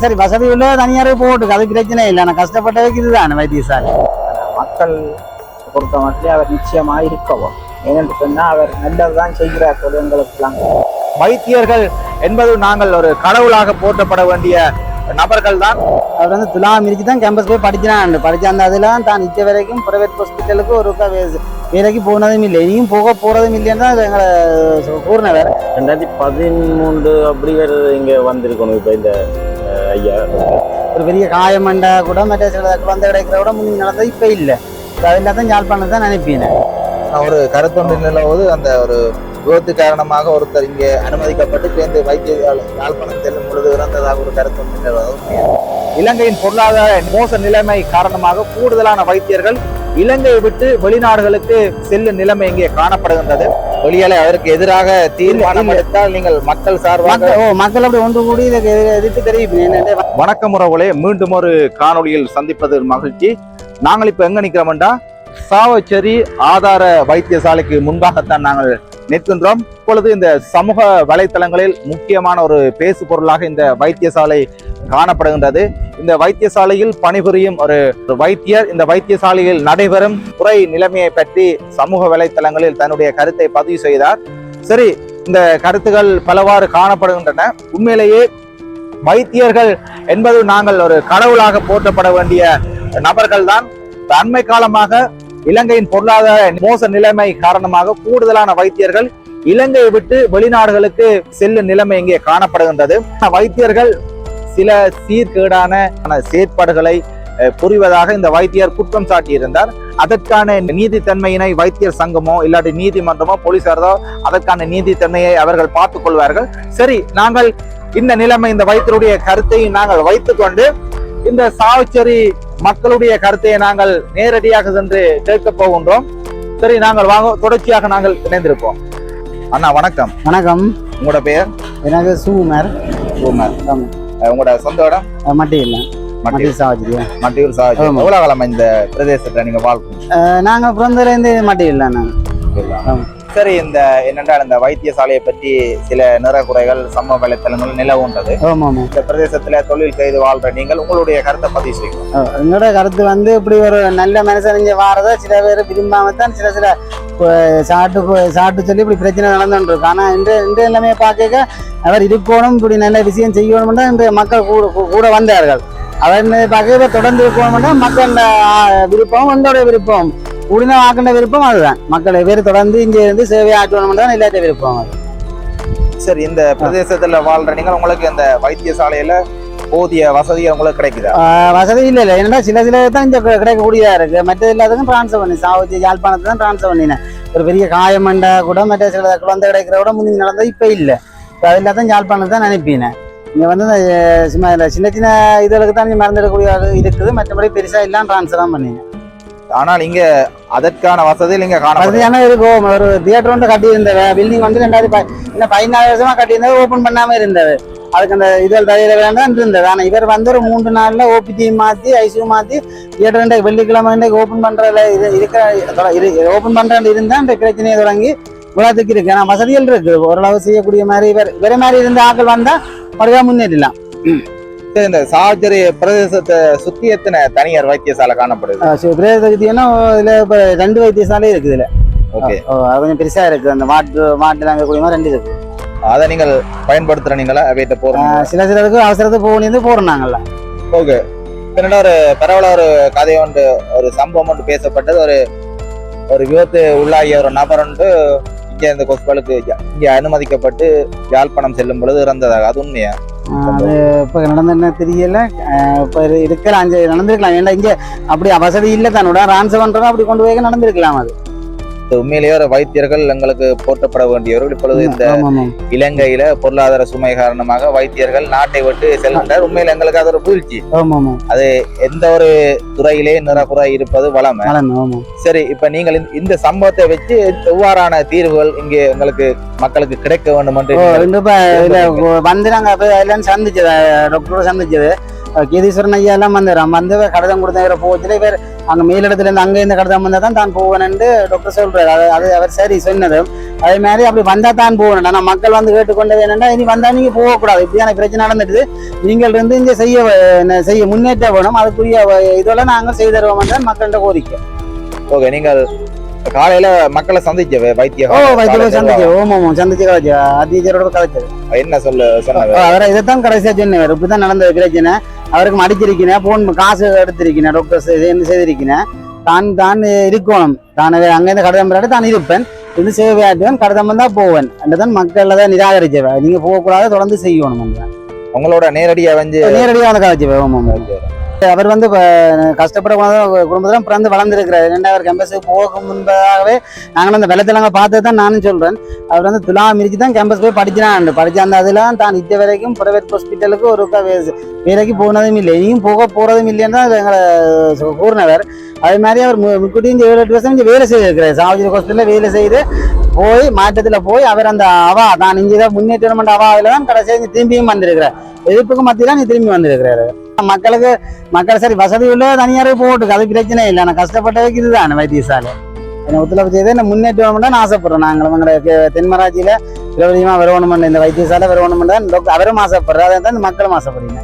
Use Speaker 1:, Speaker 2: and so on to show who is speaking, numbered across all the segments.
Speaker 1: சரி வசதி உள்ள தனியாரே போட்டு அது பிரச்சனை இல்லை. நான் கஷ்டப்பட்டதுக்கு இதுதான் வைத்தியசாலை.
Speaker 2: மக்கள் பொறுத்த மட்டும் அவர் நிச்சயமாக இருக்கவும் ஏனென்று சொன்னால் அவர் நல்லதுதான் செய்கிறார் தொழில்களுக்கெல்லாம்.
Speaker 3: வைத்தியர்கள் என்பது நாங்கள் ஒரு கடவுளாக போற்றப்பட வேண்டிய நபர்கள் தான்.
Speaker 1: அவர் வந்து துலாம் மிரிச்சு தான் கேம்பஸ் போய் படிக்கிறான் படித்த அந்த அதெல்லாம் தான் நிச்சய வரைக்கும் பிரைவேட் ஹாஸ்பிட்டலுக்கு ஒரு வேலைக்கு போனதும் இல்லை. இனியும் போக போகிறதும் இல்லைன்னு தான் எங்களை சொ- கூறினவர்.
Speaker 4: ரெண்டாயிரத்தி பதிமூன்று அப்படி இங்கே வந்திருக்கணும் இப்போ இந்த ஐயா.
Speaker 1: ஒரு பெரிய காயமண்டா கூட மற்ற சில குழந்தை கிடைக்கிற கூட முன்னி நடந்தது இப்போ இல்லை. அதெல்லாம் தான் யாழ்ப்பாணம் தான் நினைப்பேன்
Speaker 5: ஒரு கருத்தொன்று நிலவுவது அந்த ஒரு விபத்து காரணமாக ஒருத்தர் இங்கே அனுமதிக்கப்பட்டு சேர்ந்து வைத்திய யாழ்ப்பாணம் செல்லும் பொழுது இறந்ததாக ஒரு கருத்தொன்று நிலவுவது.
Speaker 3: இலங்கையின் பொருளாதார மோச நிலைமை காரணமாக கூடுதலான வைத்தியர்கள் இலங்கையை விட்டு வெளிநாடுகளுக்கு செல்லும் நிலைமை இங்கே காணப்படுகின்றது.
Speaker 5: வெளியால அதற்கு எதிராக தீர்மானம் எடுத்தால் நீங்கள் மக்கள் சார்பாக
Speaker 1: மக்கள் ஓ மக்கள் அப்படி ஒன்று கூடி எதிர்- எதிர்த்து தெரிவிப்பேன்
Speaker 3: வணக்கம் உறவுகளே மீண்டும் ஒரு காணொளியில் சந்திப்பது மகிழ்ச்சி. நாங்கள் இப்ப எங்க நிக்கிறோம்டா சாவச்சேரி ஆதார வைத்தியசாலைக்கு முன்பாகத்தான் நாங்கள் நிற்கின்றோம். இப்பொழுது இந்த சமூக வலைத்தளங்களில் முக்கியமான ஒரு பேசு பொருளாக இந்த வைத்தியசாலை காணப்படுகின்றது. இந்த வைத்தியசாலையில் பணிபுரியும் ஒரு வைத்தியர் இந்த வைத்தியசாலையில் நடைபெறும் குறை நிலைமையை பற்றி சமூக வலைத்தளங்களில் தன்னுடைய கருத்தை பதிவு செய்தார். சரி இந்த கருத்துகள் பலவாறு காணப்படுகின்றன. உண்மையிலேயே வைத்தியர்கள் என்பது நாங்கள் ஒரு கடவுளாக போற்றப்பட வேண்டிய நபர்கள் தான் அண்மை காலமாக இலங்கையின் பொருளாதார மோச நிலைமை காரணமாக கூடுதலான வைத்தியர்கள் இலங்கையை விட்டு வெளிநாடுகளுக்கு செல்லும் நிலைமை இங்கே காணப்படுகின்றது. வைத்தியர்கள் சில சீர்கேடான செயற்பாடுகளை புரிவதாக இந்த வைத்தியர் குற்றம் சாட்டியிருந்தார். அதற்கான நீதித்தன்மையினை வைத்தியர் சங்கமோ இல்லாட்டி நீதிமன்றமோ போலீசாரோ அதற்கான நீதித்தன்மையை அவர்கள் பார்த்துக் கொள்வார்கள். சரி நாங்கள் இந்த நிலைமை இந்த வைத்தியருடைய கருத்தை நாங்கள் வைத்துக்கொண்டு இந்த சாவச்சேரி மக்களுடைய கருத்தை நாங்கள் நேரடியாக சென்று கேட்க போகின்றோம். சரி நாங்கள் வாங்க தொடர்ச்சியாக நாங்கள் இணைந்திருப்போம்.
Speaker 5: அண்ணா வணக்கம்.
Speaker 1: வணக்கம்.
Speaker 5: உங்களோட பெயர்?
Speaker 1: எனக்கு ஆமா.
Speaker 5: அஹ் உங்களோட சொந்த இடம்?
Speaker 1: மட்டும் இல்லை.
Speaker 5: மட்டியூர்
Speaker 1: சாவச்சிரியா
Speaker 5: மட்டியூர் சாஜி
Speaker 1: ஆமா.
Speaker 5: எவ்வளவு காலமா இந்த பிரதேசத்துல நீங்க வாழ்க்கை?
Speaker 1: நாங்கள் பிறந்ததுலேருந்து மட்டும் இல்லை நாங்கள்.
Speaker 5: சரி இந்த என்னென்றால் இந்த வைத்தியசாலையை பற்றி சில நிறகுறைகள் சமூக வலைத்தளங்கள் நிலவுன்றது
Speaker 1: ஆமாம்.
Speaker 5: இந்த பிரதேசத்துல தொழில் செய்து வாழ்ற நீங்கள் உங்களுடைய கருத்தை பதிவு செய்யணும்
Speaker 1: என்னோட கருத்து வந்து இப்படி ஒரு நல்ல மனுஷன் வாரதை சில பேர் விரும்பாம தான் சில சில சாட்டு சாட்டு சொல்லி இப்படி பிரச்சனை நடந்துட்டு இருக்கு ஆனால் இந்த இந்த எல்லாமே பார்க்க அவர் இருக்கணும் இப்படி நல்ல விஷயம் செய்யணும் தான் இந்த மக்கள் கூட கூட வந்தார்கள். அவர் பார்க்க தொடர்ந்து இருக்கணும் தான் மக்கள் விருப்பம் என்னோட விருப்பம். உடனே ஆக்கின்ற விருப்பம் அதுதான். மக்கள் பேர் தொடர்ந்து இங்கே இருந்து சேவை ஆற்றணும் தான் எல்லாத்த விருப்பம் அது.
Speaker 5: சரி இந்த பிரதேசத்துல வாழ்ற நீங்கள் உங்களுக்கு இந்த வைத்தியசாலையில போதிய வசதி உங்களுக்கு கிடைக்குதா?
Speaker 1: வசதி இல்லை இல்லை. ஏன்னா சில சில தான் இங்கே கிடைக்கக்கூடியதா இருக்கு. மற்றது எல்லாத்துக்கும் ட்ரான்ஸ்ஃபர் பண்ணி சாவச்சி யாழ்ப்பாணத்தை தான் ட்ரான்ஸ்ஃபர் பண்ணினேன். ஒரு பெரிய காயமண்டா கூட மற்ற சில குழந்தை கிடைக்கிற கூட முந்தி நடந்தது இப்போ இல்லை. இப்போ அது எல்லாத்தையும் யாழ்ப்பாணத்தை தான் நினைப்பினேன் இங்கே வந்து இந்த, சும்மா இந்த சின்ன சின்ன இதுகளுக்கு தான் இங்கே மறந்துடக்கூடிய இருக்குது. மற்றபடி பெருசாக எல்லாம் ட்ரான்ஸ்ஃபர் தான் பண்ணினேன்.
Speaker 5: ஆனால் இங்க அதற்கான வசதி இங்க காணப்படுது
Speaker 1: வசதியான இருக்கும் ஒரு தியேட்டர் ஒன்று கட்டியிருந்தவ பில்டிங் வந்து ரெண்டாயிரத்தி ப- இன்னும் பதினாலு வருஷமா கட்டியிருந்தது. ஓப்பன் பண்ணாம இருந்தவ அதுக்கு அந்த இதழ் தரையில வேண்டாம் இருந்தது. ஆனால் இவர் வந்து ஒரு மூன்று நாளில் ஓபிடி மாற்றி ஐசியூ மாற்றி தியேட்டர் இன்றைக்கு வெள்ளிக்கிழமை இன்றைக்கு ஓப்பன் பண்ணுறதுல இது இருக்கிற ஓப்பன் பண்ணுறது இருந்தால் இந்த பிரச்சனையை தொடங்கி உலகத்துக்கு இருக்கு ஆனால் வசதிகள் இருக்கு. ஓரளவு செய்யக்கூடிய மாதிரி இவர் இவர மாதிரி இருந்த ஆட்கள் வந்தால் மறுபடியும் முன்னேறலாம்
Speaker 5: இந்த சாவச்சேரி பிரதேசத்தை சுத்தி எத்தனை தனியார் வைத்தியசாலை காணப்படுது?
Speaker 1: பிரதேசத்துக்குன்னா இதுல இப்ப ரெண்டு வைத்தியசாலை இருக்குது இதுல.
Speaker 5: ஓகே.
Speaker 1: அது கொஞ்சம் பெருசா இருக்கு. அந்த வாட்டு வாட்டுல அங்க கூடிய மாதிரி ரெண்டு இருக்கு.
Speaker 5: அதை நீங்கள் பயன்படுத்துற நீங்களா? அவைகிட்ட போறோம்
Speaker 1: சில சிலருக்கு அவசரத்துக்கு போகணும் போறோம் நாங்கள்ல
Speaker 5: ஓகே. என்னடா ஒரு பரவல ஒரு கதை ஒன்று ஒரு சம்பவம் ஒன்று பேசப்பட்டது. ஒரு ஒரு விபத்து உள்ளாகிய ஒரு நபர் ஒன்று இங்க இந்த கொஸ்பலுக்கு இங்க அனுமதிக்கப்பட்டு யாழ்ப்பாணம் செல்லும் பொழுது இறந்ததாக. அது உண்மையா?
Speaker 1: அது இப்போ நடந்ததுன்னு தெரியல. இப்போ இரு- இருக்கலாம் அஞ்சு நடந்திருக்கலாம். ஏன்னா இங்கே அப்படி வசதி இல்லை தன்னோட ரான்ஸ் பண்றோம் அப்படி கொண்டு போய் நடந்திருக்கலாம் அது.
Speaker 5: உண்மையிலேயே ஒரு வைத்தியர்கள் எங்களுக்கு போற்றப்பட வேண்டியவர்கள். இப்பொழுது இந்த. இலங்கையில பொருளாதார சுமை காரணமாக வைத்தியர்கள் நாட்டை விட்டு செல்கின்றார் உண்மையில எங்களுக்கு அது ஒரு வீழ்ச்சி.
Speaker 1: ஆமா
Speaker 5: எந்த ஒரு துறையிலே நிறகுறை இருப்பது வளமை. சரி இப்ப நீங்கள் இந்த- சம்பவத்தை வச்சு எவ்வாறான தீர்வுகள் இங்கே எங்களுக்கு மக்களுக்கு கிடைக்க வேண்டும் என்று
Speaker 1: வந்து எல்லாம் சந்திச்சது டாக்டரோட சந்திச்சது. கீதீஸ்வரன் ஐயா எல்லாம் வந்துடுறான் வந்து கடிதம் கொடுத்த போச்சுல இவர் அங்க மேலிடத்துல இருந்து அங்க இருந்து கடிதம் வந்தா தான் தான் போவேன்னு டாக்டர் சொல்றாரு. அது அது அவர் சரி சொன்னது. அதே மாதிரி அப்படி வந்தா தான் போகணும் ஆனா மக்கள் வந்து கேட்டுக்கொண்டது என்னன்னா இனி வந்தா நீங்க போகக்கூடாது. இப்படியான பிரச்சனை நடந்துட்டு நீங்கள் இருந்து இங்க செய்ய செய்ய முன்னேற்ற வேணும். அதுக்குரிய இதெல்லாம் நாங்கள் செய்து தருவோம் தான் மக்கள்கிட்ட கோரிக்கை.
Speaker 5: ஓகே நீங்கள் காலையில மக்களை சந்திச்ச வைத்திய
Speaker 1: ஓ வைத்திய சந்திச்சு ஓம் ஓம் சந்திச்சு கதைச்சு டீச்சரோட கதைச்சது.
Speaker 5: என்ன சொல்ல சொன்னாங்க
Speaker 1: அவரை இதைத்தான் கடைசியா சொன்னவர் இப்படிதான் நடந்தது பிரச்சனை. அவருக்கு அடிச்சிருக்கிறேன் போன் காசு எடுத்திருக்கிறேன் டாக்டர் சேர்ந்து செய்திருக்கிறேன். தான் தான் இருக்கணும். தான் அங்கேருந்து கடிதம் பெறாட்டி தான் இருப்பேன். இது சேவையாட்டுவேன் கடிதம் வந்தா போவேன். தான் மக்கள் தான் நிராகரிச்சவ நீங்க போகக்கூடாது தொடர்ந்து செய்யணும்
Speaker 5: உங்களோட நேரடியா வந்து
Speaker 1: நேரடியாக வந்து கதைச்சவ ஓம் ஓம் அவர் வந்து கஷ்டப்பட குடும்பத்தில் பிறந்து வளர்ந்துருக்கிறார். ரெண்டாவது கேம்பஸுக்கு போக முன்பதாகவே நாங்களும் அந்த வெள்ளத்திலங்க பார்த்து தான் நானும் சொல்கிறேன் அவர் வந்து துலா மிரிச்சு தான் கேம்பஸ் போய் படிச்சினான் படிச்ச அந்த அதெல்லாம் தான் இது வரைக்கும் ப்ரைவேட் ஹாஸ்பிட்டலுக்கு ஒரு வேலைக்கு போனதும் இல்லை. இனியும் போக போகிறதும் இல்லைன்னு தான் எங்களை கூறினவர். அதே மாதிரி அவர் மு- முன்கூட்டியும் ஏழு எட்டு வருஷம் இங்கே வேலை செய்திருக்கிறார். சாவஜி ஹாஸ்பிட்டலில் வேலை செய்து போய் மாற்றத்தில் போய் அவர் அந்த அவா தான் இங்கே தான் முன்னேற்றம் அதில் தான் கடைசியாக திரும்பியும் வந்திருக்கிறார். எதிர்ப்புக்கு மத்தியில் நீ திரும்பி வந்திருக்கிறாரு. மக்களுக்கு மக்கள் சரி வசதி உள்ள தனியாரே போட்டுக்கு அது பிரச்சனை இல்லை. நான் கஷ்டப்பட்டதுக்கு இதுதான் வைத்தியசாலை. என்னை ஒத்துழைப்பு செய்து என்ன முன்னேற்றம் நான் ஆசைப்படுறோம் நாங்கள் எங்களுக்கு தென்மராட்சியில பிரபலியமா வரணுமெண்டு இந்த வைத்தியசாலை டாக்டர் அவரும் ஆசைப்படுறாரு. அதை தான் மக்களும் ஆசைப்படுறீங்க.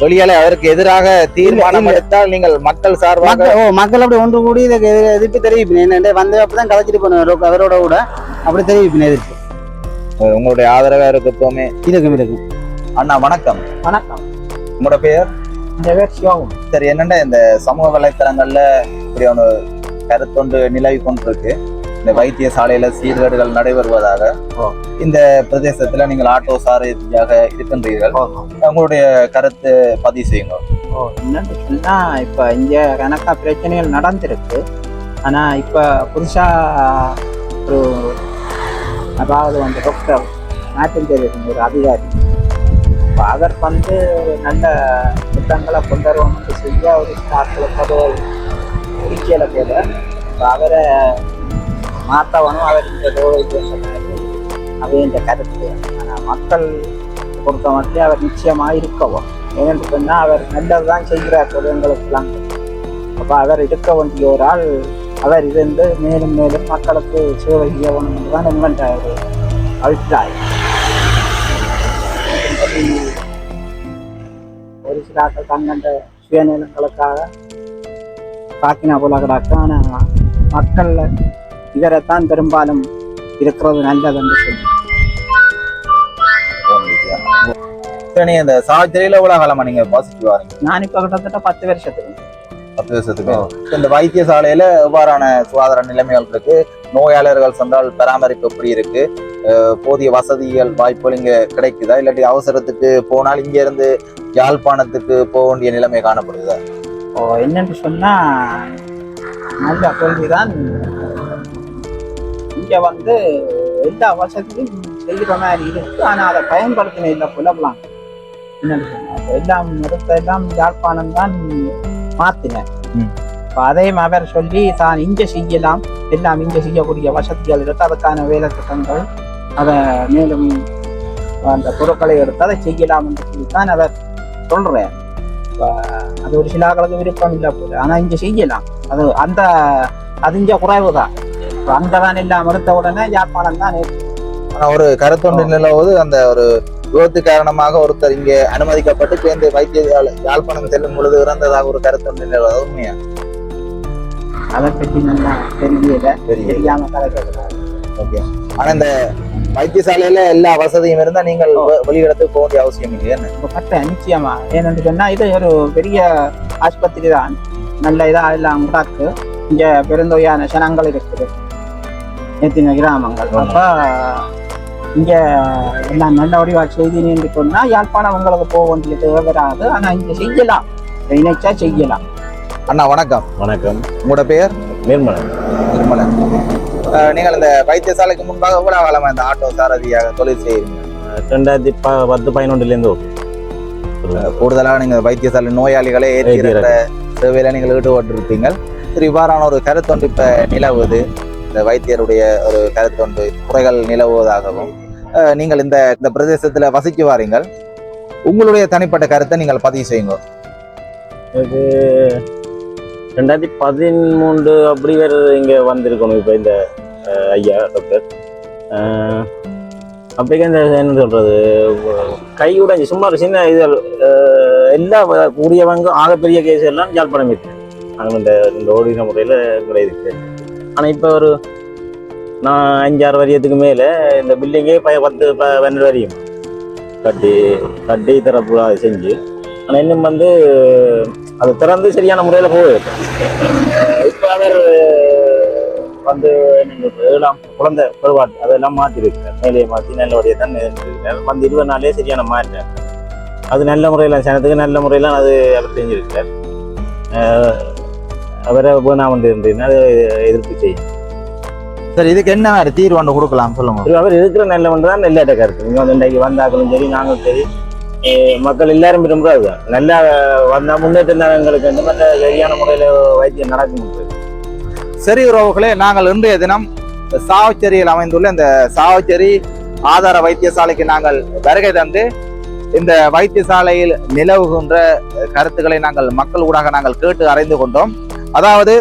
Speaker 5: வெளியால அவருக்கு எதிராக தீர்மானம். எடுத்தால் நீங்கள் மக்கள் சார்பாக
Speaker 1: ஓ மக்கள் அப்படி ஒன்று கூடி இதுக்கு எதிர்- எதிர்ப்பு தெரிவிப்பினேன். என்ன வந்து அப்பதான் கதைச்சிட்டு போனேன். அவரோட கூட அப்படி தெரிவிப்பினேன் எதிர்ப்பு.
Speaker 5: உங்களுடைய ஆதரவா இருக்கு எப்பவுமே
Speaker 1: இருக்கும்
Speaker 5: அண்ணா வணக்கம்.
Speaker 2: வணக்கம்.
Speaker 5: உங்களோட பெயர்?
Speaker 2: இந்த பேர்
Speaker 5: சரி என்னண்டா இந்த சமூக வலைத்தளங்கள்ல இப்படி ஒன்று கருத்தொன்று நிலவி கொண்டிருக்கு? இந்த வைத்தியசாலையில சீர்கேடுகள் நடைபெறுவதாக. இந்த பிரதேசத்துல நீங்கள் ஆட்டோ சாரதியாக இருக்கின்றீர்கள். உங்களுடைய கருத்து பதிவு செய்யுங்க.
Speaker 2: என்னன்னு சொன்னா இப்ப இங்க கணக்கா பிரச்சனைகள் நடந்திருக்கு. ஆனா இப்ப புதுசா ஒரு அதாவது வந்து டாக்டர் நாட்டில் ஒரு அதிகாரி. இப்போ அவர் வந்து நல்ல திட்டங்களை கொண்டு வருவோம்னு செய்ய ஒரு ஸ்டார்ட்ல தகவல் இருக்கையில போல. இப்போ அவரை மாத்தவனும் அவர் இந்த அவை இந்த கருத்து. ஆனால் மக்கள் பொறுத்த மட்டும் அவர் நிச்சயமாக இருக்கவும். ஏனென்று சொன்னால் அவர் நல்லதுதான் செய்கிறார் தொழில்களுக்கெல்லாம் அப்போ அவர் இருக்க வேண்டிய ஒரு ஆள் அவர் இருந்து மேலும் மேலும் மக்களுக்கு சேவை செய்யணும் என்று தான் என்கின்ற அபிப்பிராயம். ஆட்கள் தங்கண்ட சுயநலங்களுக்காக தாக்கினா போல கிடக்கு ஆனா மக்கள் இவரைத்தான் பெரும்பாலும் இருக்கிறது நல்லது என்று சொல்லி.
Speaker 5: சரி, இந்த சாவச்சேரியில எவ்வளவு காலமா நீங்க பாசிட்டிவ்
Speaker 2: நான் இப்ப கிட்டத்தட்ட பத்து வருஷத்துக்கு
Speaker 5: பத்து வருஷத்துக்கு இந்த வைத்தியசாலையில எவ்வாறான சுகாதார நிலைமைகள் இருக்கு? நோயாளர்கள் சென்றால் பராமரிப்பு எப்படி இருக்கு? போதிய வசதிகள் வாய்ப்புகள் இங்க கிடைக்குதா? இல்லாட்டி அவசரத்துக்கு போனால் இங்க இருந்து யாழ்ப்பாணத்துக்கு போக வேண்டிய நிலைமை காணப்படுதா?
Speaker 2: ஓ என்னன்னு சொன்னா நல்ல கேள்விதான். இங்க வந்து எல்லா வசதியும் செய்கிற மாதிரி இருக்கு. ஆனா அதை பயன்படுத்தின இல்லை புலப்பலாம் என்னன்னு சொன்னா எல்லாம் நிறுத்த எல்லாம் யாழ்ப்பாணம் தான் மாத்தினேன்
Speaker 5: ம்.
Speaker 2: இப்ப அதையும் அவர் சொல்லி தான் இங்க செய்யலாம். எல்லாம் இங்க செய்யக்கூடிய வசதிகள் இருக்கு. அதுக்கான வேலை திட்டங்கள். அதை மேலும் அந்த பொருட்களை எடுத்து அதை செய்யலாம் என்று சொல்லித்தான் அவர் சொல்றேன் இப்ப அது ஒரு சில ஆட்களுக்கு விருப்பம் இல்லை போல. ஆனா இங்க செய்யலாம். அது அந்த அது இங்க குறைவு தான் அங்கதான் எல்லாம் எடுத்த உடனே யாழ்ப்பாணம் தான்
Speaker 5: ஒரு கருத்தொண்டு நிலவுவது அந்த ஒரு விபத்து காரணமாக ஒருத்தர் இங்கே அனுமதிக்கப்பட்டு சேர்ந்து வைத்திய யாழ்ப்பாணம் செல்லும் பொழுது இறந்ததாக ஒரு கருத்தொண்டு நிலவுவது உண்மையா?
Speaker 2: அதை பற்றி நல்லா தெரியல தெரியாம.
Speaker 5: ஓகே. ஆனா இந்த வைத்தியசாலையில எல்லா வசதியும் இருந்தா நீங்கள் வெளியிடத்துக்கு போக வேண்டிய அவசியம் இல்லை. என்ன?
Speaker 2: இப்போ கட்ட நிச்சயமா. ஏனென்று சொன்னா இது ஒரு பெரிய ஆஸ்பத்திரி தான். நல்ல இதா எல்லாம் உண்டாக்கு இங்க பெருந்தொகையான சனங்கள் இருக்குது. எத்தனை கிராமங்கள்? அப்ப இங்க எல்லாம் செய்தி என்று சொன்னா யாழ்ப்பாணம் உங்களுக்கு போக வேண்டிய தேவை வராது. ஆனா இங்க செய்யலாம். நினைச்சா செய்யலாம்.
Speaker 5: அண்ணா வணக்கம்.
Speaker 4: வணக்கம்.
Speaker 5: உங்களோட பெயர்
Speaker 4: நிர்மலன்
Speaker 5: நிர்மலன் நீங்கள் இந்த வைத்தியசாலைக்கு முன்பாக எவ்வளவு காலமா இந்த ஆட்டோ சாரதியாக தொழில் செய்கிறீங்க?
Speaker 4: ரெண்டாயிரத்தி ப பத்து பதினொன்றுலேருந்து
Speaker 5: கூடுதலாக நீங்க வைத்தியசாலை நோயாளிகளை ஏற்றி இருக்கிற சேவையில நீங்கள் ஈடுபட்டு இருப்பீங்க சரி இவ்வாறான ஒரு கருத்தொன்று இப்ப நிலவுது இந்த வைத்தியருடைய ஒரு கருத்தொன்று குறைகள் நிலவுவதாகவும் நீங்கள் இந்த இந்த பிரதேசத்தில் வசிக்கு வாரீங்கள். உங்களுடைய தனிப்பட்ட கருத்தை நீங்கள் பதிவு செய்யுங்க
Speaker 4: இது ரெண்டாயிரத்தி பதிமூன்று அப்படி வேறு இங்கே வந்திருக்கணும் இப்போ இந்த ஐயா டாக்டர் அஹ், இந்த என்ன சொல்கிறது கை உடைஞ்சி சும்மா ஒரு சின்ன இது எல்லா கூடியவங்க ஆகப்பெரிய கேஸ் எல்லாம் யாழ்ப்பாணம் இருக்கு. நாங்கள் இந்த இந்த ஓடின முறையில் எங்களை ஆனால் இப்போ ஒரு நான் அஞ்சாறு வரியத்துக்கு மேலே இந்த பில்டிங்கே ப பத்து ப பன்னெண்டு வரையும். கட்டி கட்டி திறப்பு செஞ்சு ஆனால் இன்னும் வந்து அது திறந்து சரியான முறையில் போகுது இப்போ அவர் வந்து எல்லாம் குழந்தை பெருவாட்டு அதெல்லாம் மாற்றிருக்கிறார் மேலேயே மாற்றி நல்ல வழியை தான் வந்து இருபது நாளே சரியான மாற்றம். அது நல்ல முறையில் சனத்துக்கு நல்ல முறையில் அது அவர் செஞ்சிருக்கிறார் அவரை வேணாம் வந்து இருந்ததுன்னா அது எதிர்ப்பு செய்யும்?
Speaker 5: சரி இதுக்கு என்ன மாதிரி தீர்வு ஒன்று கொடுக்கலாம் சொல்லுங்க.
Speaker 4: அவர் இருக்கிற நல்ல ஒன்று தான் நெல்லாட்ட கருத்து. இங்கே வந்து இன்றைக்கு வந்தாக்களும் சரி நாங்களும் சரி. மக்கள் எல்லாரும் அதுதான். நல்லா வந்தால் முன்னேற்றம் தான் எங்களுக்கு இந்த மாதிரி சரியான முறையில் வைத்தியம் நடக்கும்
Speaker 5: சரி உறவுகளே நாங்கள் இன்றைய தினம் சாவச்சேரியில் அமைந்துள்ள இந்த சாவச்சேரி ஆதார வைத்தியசாலைக்கு நாங்கள் வருகை தந்து இந்த வைத்தியசாலையில் நிலவுகின்ற கருத்துக்களை நாங்கள் மக்கள் ஊடாக நாங்கள் கேட்டு அறிந்து கொண்டோம். அதாவது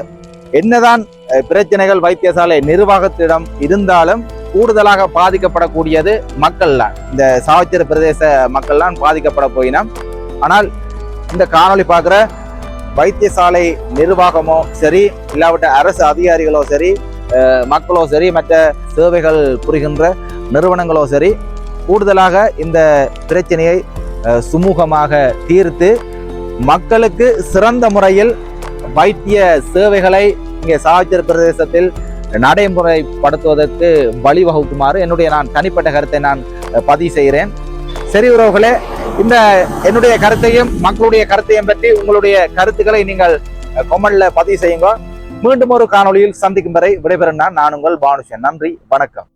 Speaker 5: என்னதான் பிரச்சனைகள் வைத்தியசாலை நிர்வாகத்திடம் இருந்தாலும் கூடுதலாக பாதிக்கப்படக்கூடியது மக்கள்லாம் இந்த சாவச்சேரி பிரதேச மக்கள்லாம் பாதிக்கப்பட போயினோம். ஆனால் இந்த காணொளி பார்க்குற வைத்தியசாலை நிர்வாகமோ சரி இல்லாவிட்ட அரசு அதிகாரிகளோ சரி மக்களோ சரி மற்ற சேவைகள் புரிகின்ற நிறுவனங்களோ சரி கூடுதலாக இந்த பிரச்சனையை சுமூகமாக தீர்த்து மக்களுக்கு சிறந்த முறையில் வைத்திய சேவைகளை இங்கே சாவச்சேரி பிரதேசத்தில் நடைமுறைப்படுத்துவதற்கு வழிவகுக்குமாறு என்னுடைய நான் தனிப்பட்ட கருத்தை நான் பதிவு செய்கிறேன். சரி உறவுகளே இந்த என்னுடைய கருத்தையும் மக்களுடைய கருத்தையும் பற்றி உங்களுடைய கருத்துக்களை நீங்கள் கொமெண்ட்ல பதிவு செய்யுங்க. மீண்டும் ஒரு காணொளியில் சந்திக்கும் வரை விடைபெறும் நான் நான் உங்கள் பானுஷன். நன்றி வணக்கம்.